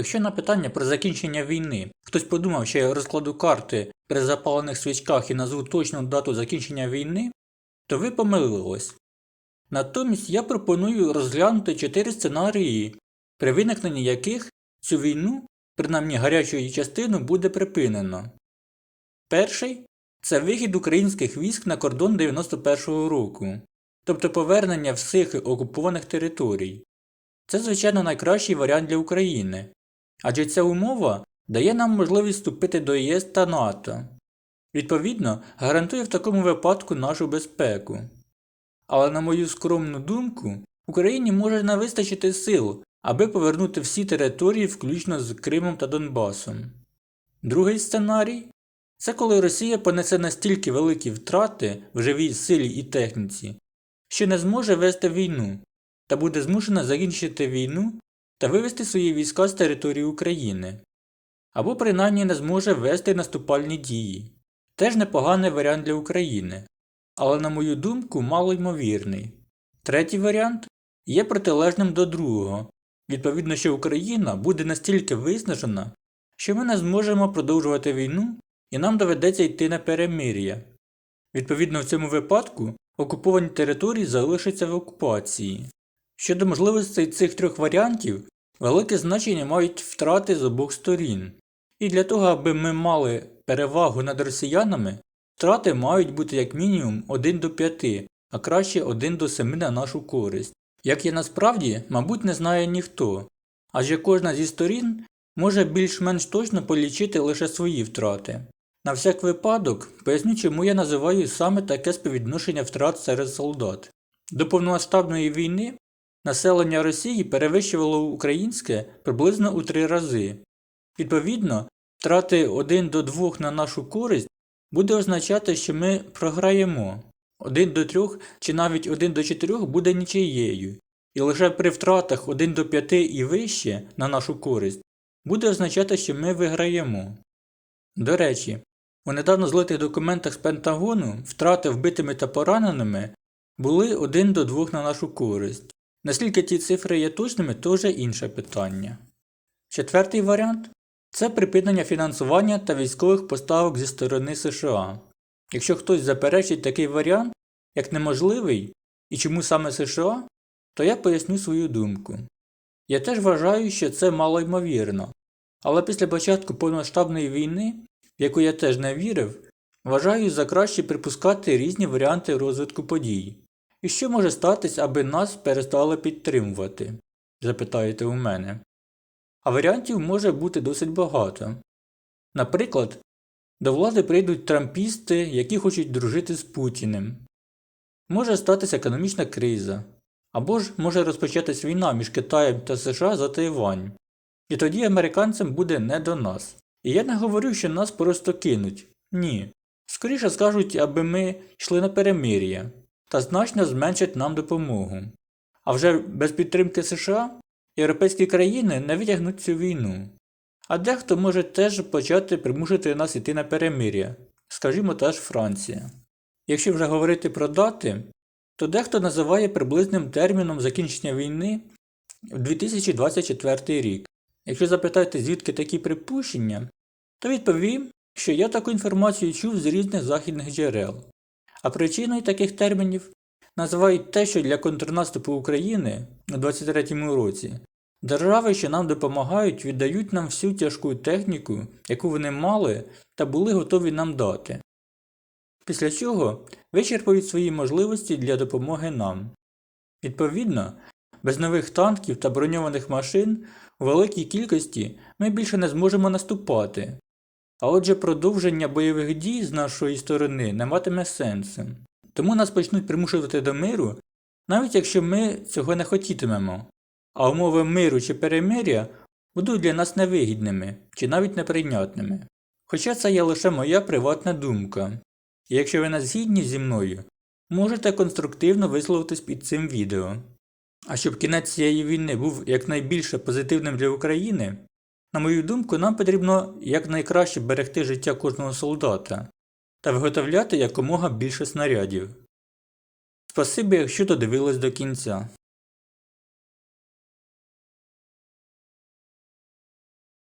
Якщо на питання про закінчення війни хтось подумав, що я розкладу карти при запалених свічках і назву точну дату закінчення війни, то ви помилились. Натомість я пропоную розглянути чотири сценарії, при виникненні яких цю війну, принаймні гарячу її частину, буде припинено. Перший це вихід українських військ на кордон 91-го року, тобто повернення всіх окупованих територій. Це, звичайно, найкращий варіант для України, адже ця умова дає нам можливість вступити до ЄС та НАТО. Відповідно, гарантує в такому випадку нашу безпеку. Але, на мою скромну думку, Україні може не вистачити сил, аби повернути всі території, включно з Кримом та Донбасом. Другий сценарій це коли Росія понесе настільки великі втрати в живій силі і техніці, що не зможе вести війну та буде змушена закінчити війну та вивести свої війська з території України, або принаймні не зможе вести наступальні дії. Теж непоганий варіант для України, але, на мою думку, малоймовірний. Третій варіант є протилежним до другого, відповідно, що Україна буде настільки виснажена, що ми не зможемо продовжувати війну і нам доведеться йти на перемир'я. Відповідно, в цьому випадку окуповані території залишаться в окупації. Щодо можливостей цих трьох варіантів, велике значення мають втрати з обох сторін. І для того, аби ми мали перевагу над росіянами, втрати мають бути як мінімум 1 до 5, а краще 1 до 7 на нашу користь. Як є насправді, мабуть, не знає ніхто, адже кожна зі сторін може більш-менш точно полічити лише свої втрати. На всяк випадок, поясню, чому я називаю саме таке співвідношення втрат серед солдат. До повномасштабної війни населення Росії перевищувало українське приблизно у три рази. Відповідно, втрати 1 до 2 на нашу користь буде означати, що ми програємо. 1 до 3 чи навіть 1 до 4 буде нічиєю, і лише при втратах 1 до 5 і вище на нашу користь буде означати, що ми виграємо. До речі, у недавно злитих документах з Пентагону втрати вбитими та пораненими були 1 до 2 на нашу користь. Наскільки ті цифри є точними, то вже інше питання. Четвертий варіант це припинення фінансування та військових поставок зі сторони США. Якщо хтось заперечить такий варіант як неможливий і чому саме США, то я поясню свою думку. Я теж вважаю, що це малоймовірно, але після початку повномасштабної війни, в яку я теж не вірив, вважаю за краще припускати різні варіанти розвитку подій. І що може статись, аби нас перестали підтримувати? запитаєте у мене. А варіантів може бути досить багато. Наприклад, до влади прийдуть трампісти, які хочуть дружити з Путіним. Може статися економічна криза, або ж може розпочатись війна між Китаєм та США за Тайвань. І тоді американцям буде не до нас. І я не говорю, що нас просто кинуть. Ні. Скоріше скажуть, аби ми йшли на перемир'я та значно зменшать нам допомогу. А вже без підтримки США європейські країни не витягнуть цю війну. А дехто може теж почати примусити нас йти на перемир'я, скажімо та ж Франція. Якщо вже говорити про дати, то дехто називає приблизним терміном закінчення війни в 2024 рік. Якщо запитати, звідки такі припущення, то відповім, що я таку інформацію чув з різних західних джерел. А причиною таких термінів називають те, що для контрнаступу України у 2023 році держави, що нам допомагають, віддають нам всю тяжку техніку, яку вони мали та були готові нам дати. Після чого вичерпують свої можливості для допомоги нам. Відповідно, без нових танків та броньованих машин у великій кількості ми більше не зможемо наступати, а отже, продовження бойових дій з нашої сторони не матиме сенсу. Тому нас почнуть примушувати до миру, навіть якщо ми цього не хотітимемо, а умови миру чи перемиря будуть для нас невигідними чи навіть неприйнятними. Хоча це є лише моя приватна думка. І якщо ви не згідні зі мною, можете конструктивно висловитись під цим відео. А щоб кінець цієї війни був якнайбільше позитивним для України, на мою думку, нам потрібно якнайкраще берегти життя кожного солдата та виготовляти якомога більше снарядів. Спасибі, якщо додивились до кінця.